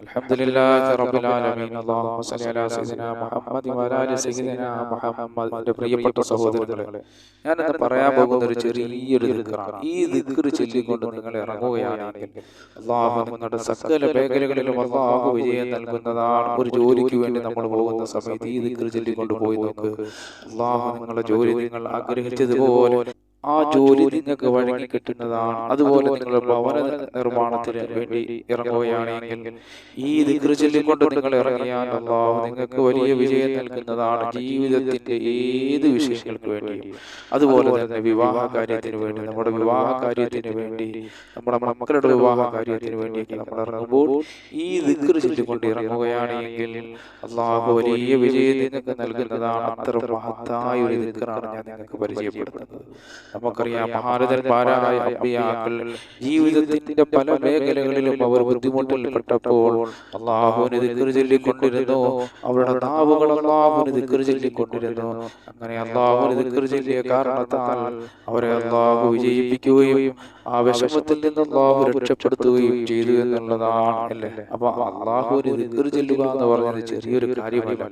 الحمد لله رب العالمين اللهم صل على سيدنا محمد وعلى آل سيدنا محمد എൻ്റെ പ്രിയപ്പെട്ട സഹോദരങ്ങളെ ഞാൻ ഇന്ന് പറയാൻ പോകുന്ന ഒരു ചെറിയൊരു ദിക്റാണ് ഈ ദിക്ർ ചൊല്ലിക്കൊണ്ട് നിങ്ങൾ ഇറങ്ങുകയാണെങ്കിൽ അള്ളാഹു നിങ്ങളുടെ സകല മേഖലകളിലും അള്ളാഹു വിജയം നൽകുന്നതാണ് ഒരു ജോലിക്ക് വേണ്ടി നമ്മൾ പോകുന്ന സമയത്ത് ഈ ദിക്ർ ചൊല്ലിക്കൊണ്ട് പോയി നോക്ക് അള്ളാഹു നിങ്ങളുടെ ജോലി നിങ്ങൾ ആഗ്രഹിച്ചതുപോലെ ആ ജോലി നിങ്ങൾക്ക് വഴങ്ങി കിട്ടുന്നതാണ്. അതുപോലെ നിങ്ങൾ ഭവന നിർമ്മാണത്തിന് വേണ്ടി ഇറങ്ങുകയാണെങ്കിൽ ഈ ദിക്ർ ചൊല്ലിക്കൊണ്ട് നിങ്ങൾ ഇറങ്ങിയാൽ അള്ളാഹു നിങ്ങൾക്ക് വലിയ വിജയം നൽകുന്നതാണ് ജീവിതത്തിന്റെ ഏത് വിഷയങ്ങൾക്ക് വേണ്ടിയും. അതുപോലെ തന്നെ വിവാഹ കാര്യത്തിന് വേണ്ടി നമ്മുടെ വിവാഹ കാര്യത്തിന് വേണ്ടി നമ്മുടെ മക്കളുടെ വിവാഹ കാര്യത്തിന് വേണ്ടിയൊക്കെ നമ്മൾ ഇറങ്ങുമ്പോൾ ഈ ദിക്ർ ചൊല്ലിക്കൊണ്ട് ഇറങ്ങുകയാണെങ്കിൽ അള്ളാഹു വലിയ വിജയം നിങ്ങൾക്ക് നൽകുന്നതാണ്. അത്ര മഹത്തായ ഒരു ദിഗ്രാണ് ഞാൻ നിങ്ങൾക്ക് പരിചയപ്പെടുത്തുന്നത്. നമുക്കറിയാം ഭാരതന്മാരായ അമ്പിയാക്കൾ ജീവിതത്തിന്റെ പല മേഖലകളിലും അവർ ബുദ്ധിമുട്ടിൽപ്പെട്ടപ്പോൾ അള്ളാഹുവിന് ദിക്കറ് ചൊല്ലിക്കൊണ്ടിരുന്നു. അവരുടെ നാവുകൾ അള്ളാഹുവിന് ദിക്കറ് ചൊല്ലിക്കൊണ്ടിരുന്നു. അങ്ങനെ അള്ളാഹുവിന് ദിക്കറ് ചൊല്ലിയ കാരണത്താൽ അവരെ അള്ളാഹു വിജയിപ്പിക്കുകയും ആ വിഷമത്തിൽ നിന്ന് അള്ളാഹു രക്ഷപ്പെടുത്തുകയും ചെയ്തു എന്നുള്ളതാണ് അല്ലേ? അപ്പൊ അള്ളാഹുവിന് ദിക്കറ് ചൊല്ലുക എന്ന് പറഞ്ഞത് ചെറിയൊരു കാര്യമല്ല.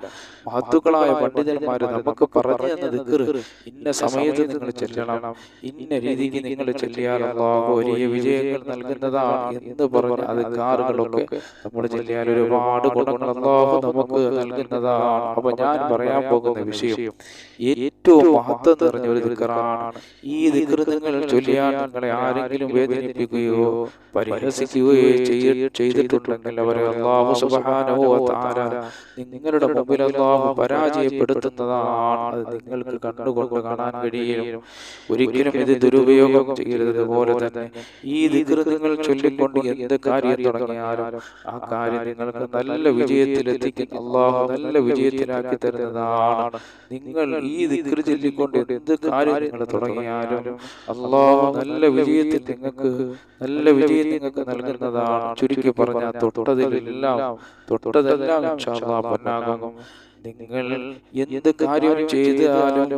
മഹത്തുക്കളായ പണ്ഡിതന്മാർ നമുക്ക് പറഞ്ഞു തന്ന ദിക്കറ് ഇന്ന സമയത്ത് നിങ്ങൾ ചെല്ലണം. ഇന്ന രീതിക്ക് നിങ്ങൾ ചൊല്ലിയാൽ അള്ളാഹു വലിയ വിജയങ്ങൾ നൽകുന്നതാണ് എന്ന് പറഞ്ഞ അത് കാറുകളൊക്കെ നമ്മൾ ചെല്ലിയാൽ ഒരുപാട് ഗുണങ്ങൾ അള്ളാഹു നമുക്ക് നൽകുന്നതാണ്. അപ്പൊ ഞാൻ പറയാൻ പോകുന്ന വിഷയം ഏറ്റവും മഹത്വം നിറഞ്ഞ ഒരു ദിക്കറാണ് ഈ ദിക്കർ നിങ്ങൾ ചൊല്ലിയാൽ നിങ്ങളെ ആരെങ്കിലും വേദനിപ്പിക്കുകയോ പരിഹസിക്കുകയോ ചെയ്തിട്ടുണ്ടെങ്കിൽ അവരെ അള്ളാഹു വ തആല നിങ്ങളുടെ മുമ്പിൽ അള്ളാഹു പരാജയപ്പെടുത്തുന്നതാണ്. അത് നിങ്ങൾക്ക് കണ്ടുകൊണ്ട് കാണാൻ കഴിയും. ഒരിക്കലും ഇത് ദുരുപയോഗം ചെയ്യരുത്. അതുപോലെ തന്നെ ഈ നിങ്ങൾ ചൊല്ലിക്കൊണ്ട് എന്ത് കാര്യം തുടങ്ങിയാലും ആ കാര്യം നിങ്ങൾക്ക് നല്ല വിജയത്തിൽ എത്തിക്കുന്ന അള്ളാഹു നല്ല വിജയത്തിലാക്കി തരുന്നതാണ്. നിങ്ങൾ ഈ ദിക്ർ ചൊല്ലിക്കൊണ്ട് എന്ത് കാര്യം നിങ്ങൾ തുടങ്ങിയാലും അള്ളാഹു നല്ല വിജയത്തിൽ നിങ്ങൾക്ക് നല്ല വിജയം നിങ്ങൾക്ക് നൽകുന്നതാണ്. ചുരുക്കി പറഞ്ഞാൽ തൊട്ടതിലെല്ലാം തൊട്ടതെല്ലാം പൊന്നാകും. നിങ്ങൾ എന്ത് കാര്യം ചെയ്താലും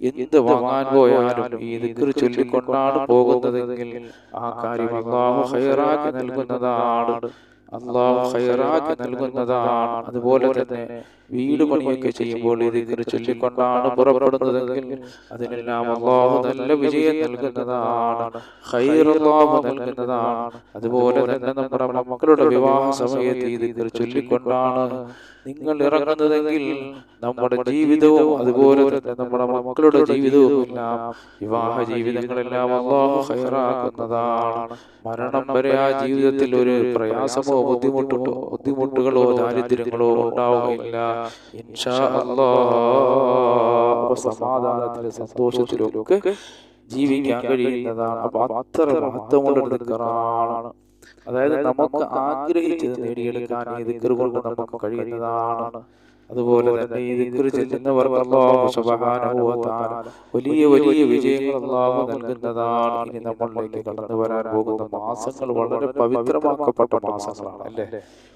എന്ത് വാങ്ങാൻ പോയാലും ഈ ദിക്ർ ചൊല്ലിക്കൊണ്ടാണ് പോകുന്നതെങ്കിൽ ആ കാര്യം അള്ളാഹു ഹൈറാക്കി നൽകുന്നതാണ്. അള്ളാഹു ഹൈറാക്കി നൽകുന്നതാണ്. അതുപോലെ തന്നെ വീട് പണിയൊക്കെ ചെയ്യുമ്പോൾ ഈ ദിക്ർ ചൊല്ലിക്കൊണ്ടാണ് പുറപ്പെടുന്നതെങ്കിൽ അതിനെല്ലാം അള്ളാഹു നല്ല വിജയം നൽകുന്നതാണ്. ഹൈർ നൽകുന്നതാണ്. അതുപോലെ തന്നെ നമ്മുടെ മക്കളുടെ വിവാഹ സമയത്ത് ഈ ദിക്ർ ചൊല്ലിക്കൊണ്ടാണ് നിങ്ങൾ ഇറങ്ങുന്നതെങ്കിൽ നമ്മുടെ ജീവിതവും അതുപോലെ തന്നെ നമ്മുടെ മക്കളുടെ ജീവിതവും എല്ലാം വിവാഹ ജീവിതങ്ങളെല്ലാം അള്ളാഹു ഹൈറാക്കുന്നതാണ്. മരണം വരെ ആ ജീവിതത്തിൽ ഒരു പ്രയാസമോ ബുദ്ധിമുട്ടോ ബുദ്ധിമുട്ടുകളോ ദാരിദ്ര്യങ്ങളോ ഉണ്ടാവുകയില്ല. ഇൻഷാ അല്ലാഹ് സമാധാനത്തിലും സന്തോഷത്തിലും ഒക്കെ ജീവിക്കാൻ കഴിയുന്നതാണ്. അപ്പൊ അത്ര മഹത്വമുള്ള അതായത് നമുക്ക് ആഗ്രഹിച്ചത് നേടിയെടുക്കാൻ ഈ ദിക്ർ കൊണ്ട് നമുക്ക് കഴിയുന്നതാണ് അതുപോലെ തന്നെ ഈ ദിക്ർ ചെല്ലുന്നവർക്ക് അല്ലാഹു സുബ്ഹാനഹു വ തആല. വലിയ വലിയ വിജയങ്ങൾ അല്ലാഹു നൽകുന്നതാണ്. ഇനി നമ്മളിലേക്ക് കടന്നു വരാൻ പോകുന്ന മാസങ്ങൾ വളരെ പവിത്രമാക്കപ്പെട്ട മാസങ്ങളാണ് അല്ലേ?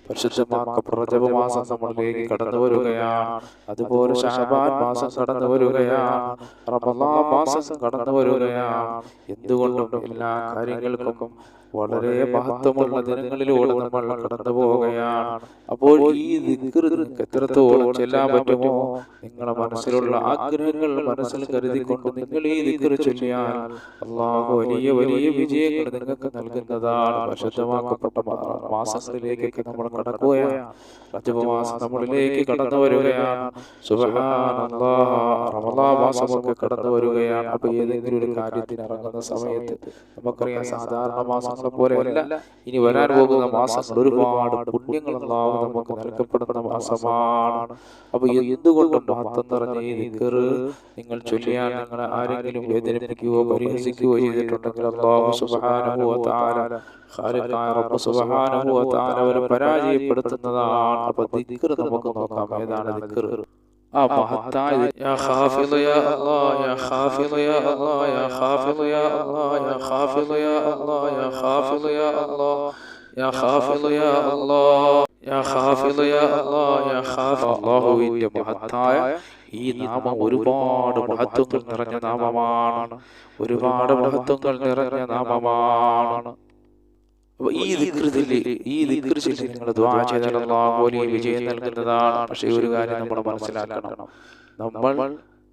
പരിശുദ്ധമാക്കപ്പെട്ട റജബ് മാസം നമ്മളിലേക്ക് കടന്നു വരികയാണ്. അതുപോലെ ഷഹബാൻ മാസം കടന്നു വരികയാണ്. റമളാൻ മാസം കടന്നു വരികയാണ്. എന്തുകൊണ്ടും എല്ലാ കാര്യങ്ങൾക്കും വളരെ മഹത്വമുള്ള ദിനങ്ങളിലൂടെ നമ്മൾ കടന്നു പോവുകയാണ് അപ്പോൾ ഈ ദിക്ർ നിങ്ങൾക്ക് എത്രത്തോളം ചെല്ലാൻ പറ്റുമോ? നിങ്ങളുടെ മനസ്സിലുള്ള ആഗ്രഹങ്ങൾ മനസ്സിൽ കരുതിക്കൊണ്ട് നിങ്ങൾ ഈ ദിക്കറി ചൊല്ലിയാൽ അള്ളാഹു വലിയ വലിയ വിജയങ്ങൾ നിങ്ങൾക്ക് നൽകുന്നതാണ്. പരിശുദ്ധമാക്കപ്പെട്ട മാസങ്ങളിലേക്കൊക്കെ നമ്മൾ കടക്കുകയാണ്. റജബ് മാസം നമ്മളിലേക്ക് കടന്നു വരികയാണ്. മാസമൊക്കെ കടന്നു വരികയാണ്. അപ്പൊ ഏതെങ്കിലും ഒരു കാര്യത്തിന് ഇറങ്ങുന്ന സമയത്ത് നമുക്കറിയാം സാധാരണ മാസങ്ങളെ പോലെയല്ല. ഇനി വരാൻ പോകുന്ന മാസങ്ങൾ ഒരുപാട് പുണ്യങ്ങൾ നമുക്ക് നൽകപ്പെടുന്ന മാസമാണ്. അപ്പൊ എന്തുകൊണ്ടും മഹത്വം നിറഞ്ഞ ഈ ദിക്ർ നിങ്ങൾ ചൊല്ലിയാൽ നിങ്ങളെ ആരെങ്കിലും വേദനിപ്പിക്കുകയോ പരിഹസിക്കുകയോ ചെയ്തിട്ടുണ്ടെങ്കിൽ അല്ലാഹു സുബ്ഹാനഹു വ തആല ഖാലിഖായ റബ്ബ് സുബ്ഹാനഹു വ തആല അവരെ പരാജയപ്പെടുത്തുന്നതാണ്. അപ്പൊ ദിക്ർ നമുക്ക് നോക്കാം. ഏതാണ് ദിക്ർ ആ മഹത്തായ യാ ഖാഫിദ് യാ അല്ലാഹ് യാ ഖാഫിദ് യാ അല്ലാഹ് യാ ഖാഫിദ് യാ അല്ലാഹ് യാ ഖാഫിദ് യാ അല്ലാഹ് യാ ഖാഫിദ് യാ അല്ലാഹ്. യാ خافض يا الله يا خافض يا الله يا خافض അല്ലാഹുവിന്റെ മഹത്തായ ഈ നാമം ഒരുപാട് മഹത്വങ്ങൾ നിറഞ്ഞ നാമമാണ്. ഒരുപാട് മഹത്വങ്ങൾ നിറഞ്ഞ നാമമാണ്. ഈ ദിക്റിൽ ഈ ചൊല്ലി നിങ്ങൾ ദ്വാ ചെയ്താൽ അള്ളാഹു വലിയ വിജയം നൽകുന്നതാണ്. പക്ഷേ ഒരു കാര്യം നമ്മൾ മനസ്സിലാക്കണം. നമ്മൾ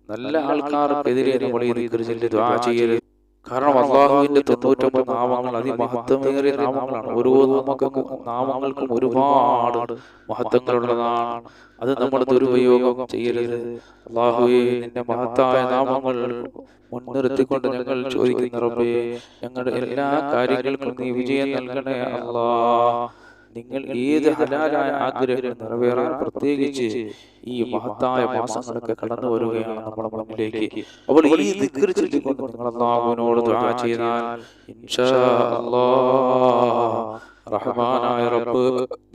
നല്ല ആൾക്കാർക്കെതിരെ നമ്മൾ ഈ ദിക്കൃതി ചൊല്ലി ദ്വാ ചെയ്യരുത്. കാരണം അള്ളാഹുവിന്റെ തൊണ്ണൂറ്റൊമ്പത് നാമങ്ങൾ അതിമഹത്വമേറിയ നാമങ്ങളാണ്. ഓരോ നാമക്കും നാമങ്ങൾക്കും ഒരുപാട് മഹത്വങ്ങളുള്ളതാണ്. അത് നമ്മൾ ദുരുപയോഗം ചെയ്യരുത്. അള്ളാഹുവെ നിന്റെ മഹത്തായ നാമങ്ങൾ മുൻനിർത്തിക്കൊണ്ട് ഞങ്ങൾ ചോദിക്കുന്ന റബ്ബേ ഞങ്ങളുടെ എല്ലാ കാര്യങ്ങൾക്കും നീ വിജയം നൽകണേ അല്ലാ നിങ്ങൾ ഏത് ഹലാലായ ആഗ്രഹം നിറവേറാൻ പ്രത്യേകിച്ച് ഈ മഹത്തായ മാസങ്ങളൊക്കെ കടന്നു വരികയാണ് നമ്മുടെ മുന്നിലേക്ക് അപ്പോൾ ഈ ദിക്ർ ചൊല്ലിക്കൊണ്ട് നിങ്ങൾ അള്ളാഹുവിനോട് ദുആ ചെയ്താൽ ഇൻഷാ അല്ലാഹ് റഹ്മാനായ റബ്ബ്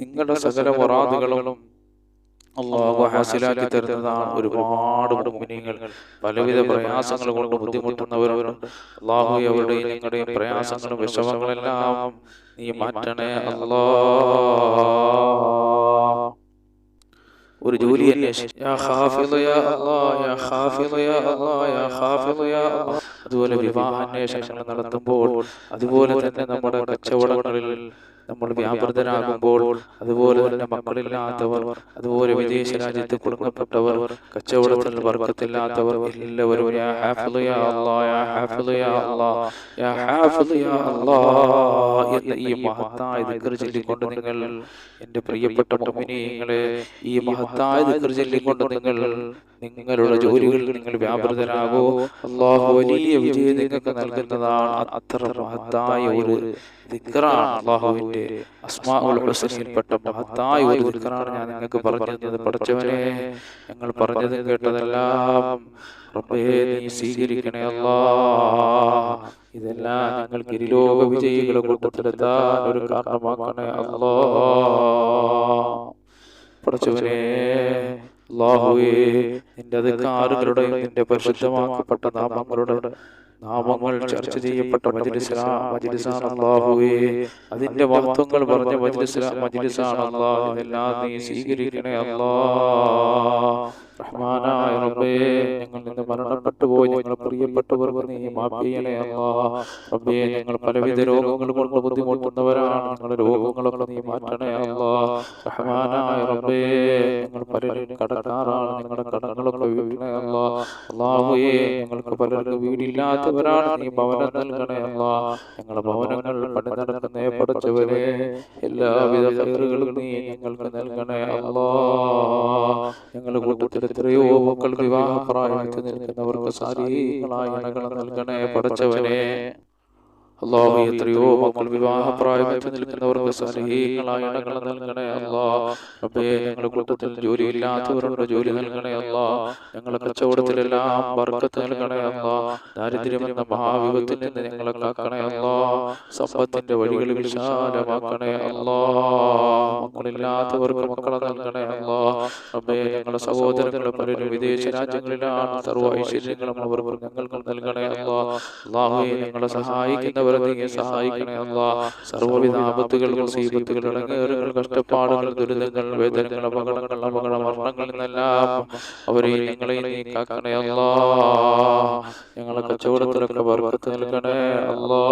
നിങ്ങളുടെ സകല വറാദുകളും അള്ളാഹു ഹാസിലാക്കി തരുന്നതാണ് ഒരുപാട് മുഗ്മിനീങ്ങൾ പലവിധ പ്രയാസങ്ങൾ കൊണ്ട് ബുദ്ധിമുട്ടുന്നവരുണ്ട്. അള്ളാഹു അവരുടെയും നിങ്ങളുടെയും പ്രയാസങ്ങളും വിഷമങ്ങളെല്ലാം നീ മാറ്റണേ അല്ലോ. ഒരു ജോലി അതുപോലെ വിവാഹ അന്വേഷണങ്ങൾ നടത്തുമ്പോൾ അതുപോലെ തന്നെ നമ്മുടെ കച്ചവടങ്ങളിൽ നമ്മൾ വ്യാപൃതരാകുമ്പോൾ അതുപോലെ തന്നെ മക്കളില്ലാത്തവർ അതുപോലെ വിദേശ രാജ്യത്ത് കുടുങ്ങപ്പെട്ടവർ കച്ചവടത്തിൽ വർക്കത്തില്ലാത്തവർ എല്ലാവരും എന്ന ഈ മഹത്തായ ദിക്ർ ചൊല്ലിക്കൊണ്ട് നിങ്ങൾ എന്റെ പ്രിയപ്പെട്ട മുഅ്മിനീങ്ങളെ ഈ മഹത്തായ ദിക്ർ ചൊല്ലിക്കൊണ്ട് നിങ്ങൾ നിങ്ങളുടെ ജോലികളിൽ നിങ്ങൾ വ്യാപൃതരാകോ. അള്ളാഹു വലിയ വിജയം നിങ്ങൾക്ക് നൽകുന്നതാണ്. അത്ര മഹത്തായ ഒരു ദിക്റാണ് അള്ളാഹുവിന്റെ അസ്മാഉൽ ഹുസനിൽപ്പെട്ട മഹത്തായ ഒരു ദിക്റാണ് ഞാൻ നിങ്ങൾക്ക് പറഞ്ഞു തന്നത് പഠിച്ചവനെ ഞങ്ങൾ പറഞ്ഞത് കേട്ടതെല്ലാം റബ്ബേ നീ സ്വീകരിക്കണേ അല്ലാ. ഇതെല്ലാം ഞങ്ങൾക്ക് ഇരുലോക വിജയികളെ കൂട്ടത്തിലെത്താൻ ഒരു കാരണമാക്കണേ അല്ലാ. പഠിച്ചവനെ അള്ളാഹുവേ നിന്റെ അധികാറുകളുടെയും നിന്റെ പരിശുദ്ധമാക്കപ്പെട്ട നാമങ്ങളുടെ നാമങ്ങൾ ചർച്ച ചെയ്യപ്പെട്ട അതിന്റെ മഹത്വങ്ങൾ പറഞ്ഞ മജ്ലിസാ മജ്ലിസാണ് അല്ലാഹ് ഇതെല്ലാം നീ സ്വീകരിക്കണേ അല്ലാ റഹ്മാനായ റബ്ബേ ഞങ്ങൾ നിന്ന് മരണപ്പെട്ടു പോയി ഞങ്ങൾ പ്രിയപ്പെട്ടവർക്ക് നീ മാഫ് ചെയ്യണേ അല്ലാ റബ്ബേ ഞങ്ങൾ പലവിധ രോഗങ്ങൾ കൊണ്ട് ബുദ്ധിമുട്ടുന്നവരാണ്. ഞങ്ങളുടെ രോഗങ്ങളൊക്കെ നീ മാറ്റണേ അല്ലാ റഹ്മാനായ റബ്ബേ ഞങ്ങൾ പലരും കടക്കാറാണ്. ഞങ്ങളുടെ കടങ്ങളൊക്കെ അല്ലാ ഞങ്ങൾക്ക് പലർക്കും വീടില്ലാത്തവരാണ് നീ ഭവനം നൽകണേ അല്ലാ ഞങ്ങളുടെ ഭവനങ്ങൾ പണി നടക്കുന്നേ പഠിച്ചവരെ എല്ലാവിധ കയറുകളും നീ ഞങ്ങൾക്ക് നൽകണേ. അല്ലാ ഞങ്ങളുടെ കൂട്ടത്തിൽ എത്രയോ മക്കൾ വിവാഹപ്രായത്തിൽ നിൽക്കുന്നവർക്ക് സാരീകളായ നൽകണേ. പഠിച്ചവനെ അള്ളാഹു എത്രയോ മക്കൾ വിവാഹപ്രായത്തിൽ നിൽക്കുന്നവർക്ക് സലഹീങ്ങളായ ഇണകൾ നൽകണേ അല്ലാ. റബ്ബേ ഞങ്ങളുടെ ജോലി ജോലിയില്ലാത്തവരുടെ ജോലി നൽകണേ അല്ലാ. ഞങ്ങളുടെ കച്ചവടത്തിലെല്ലാം ബർക്കത്ത് നൽകണേ അല്ലാ. ദാരിദ്ര്യമെന്ന മഹാവിപത്തിൽ നിന്ന് ഞങ്ങളെ കാക്കണേ അല്ലാ. സമ്പത്തിന്റെ വഴികളിൽ വിശാലമാക്കണേ അല്ലാ. മക്കളില്ലാത്തവർക്ക് മക്കളെ നൽകണേ അല്ലാ. റബ്ബേ ഞങ്ങളുടെ സഹോദരങ്ങളെ പലരും വിദേശ രാജ്യങ്ങളിലാണ് സർവ ഐശ്വര്യങ്ങളും അവർ ഞങ്ങൾക്ക് നൽകണേ അല്ലാ. അള്ളാഹുയെ ഞങ്ങളെ സഹായിക്കുന്നവരെ നീ സഹായിക്കണേ അല്ലാ. സർവവിധ ആപത്തുകൾ മുസീബത്തുകൾ ഇടങ്ങേറുകൾ കഷ്ടപ്പാടുകൾ ദുരിതങ്ങൾ വേദനകൾ അപകടങ്ങൾ അപകട മരണങ്ങളിൽ നിന്നെല്ലാം അവരെ ഞങ്ങളെ നീ കാക്കണേ അല്ലാ. ഞങ്ങളെ കച്ചവടത്തിലൊക്കെ വർക്കത്ത് നൽകണേ അല്ലാ.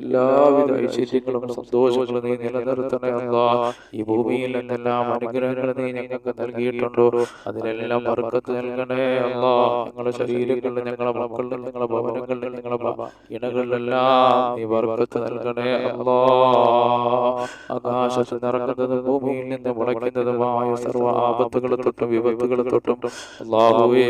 എല്ലാവിധ ഐശ്വര്യങ്ങളും സന്തോഷങ്ങളും നീ നിലനിർത്തണേ അല്ലാ ഈ ഭൂമിയിൽ എന്തെല്ലാം അനുഗ്രഹങ്ങൾ നീ ഞങ്ങൾക്ക് നൽകിയിട്ടുണ്ടോ? അതിലെല്ലാം വർക്കത്ത് നൽകണേ അല്ലാ ഞങ്ങളുടെ ശരീരങ്ങളിൽ ഞങ്ങളുടെ മക്കളിൽ ഞങ്ങളുടെ ഭവനങ്ങളിൽ ഞങ്ങളുടെ ഇണകളിലെല്ലാം നീ വർക്കത്ത് നൽകണേ അല്ലാ ആകാശത്ത് നിറക്കുന്നത് ഭൂമിയിൽ നിന്ന് മുളയ്ക്കുന്നതുമായ സർവ ആപത്തുകൾ തൊട്ടും വിപത്തുകൾ തൊട്ടും അല്ലാഹുവേ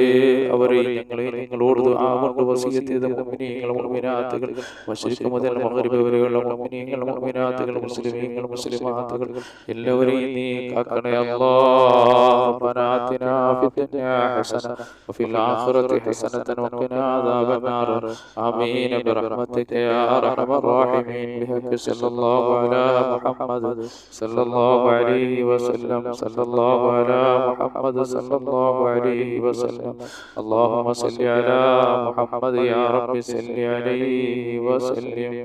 അവരെ ഞങ്ങളെ നിങ്ങളോട് ആകൊണ്ട് വസീയത്ത് ചെയ്ത മുഅ്മിനീങ്ങൾ മുഅ്മിനാത്തുകൾ മശ്രിഖ് മുതൽ മഗ്രിബ് വരെയുള്ള മുഅ്മിനീങ്ങൾ മുഅ്മിനാത്തുകൾ മുസ്ലിമീങ്ങൾ മുസ്ലിമാത്തുകൾ എല്ലാവരെയും നീ കാക്കണേ അല്ലാ ربنا آتنا في الدنيا حسنة وفي الآخرة حسنة وقنا عذاب النار آمين برحمتك يا أرحم الراحمين بحق صلى الله على محمد صلى الله عليه وسلم صلى الله على محمد صلى الله عليه وسلم اللهم صل على محمد يا رب صل عليه وسلم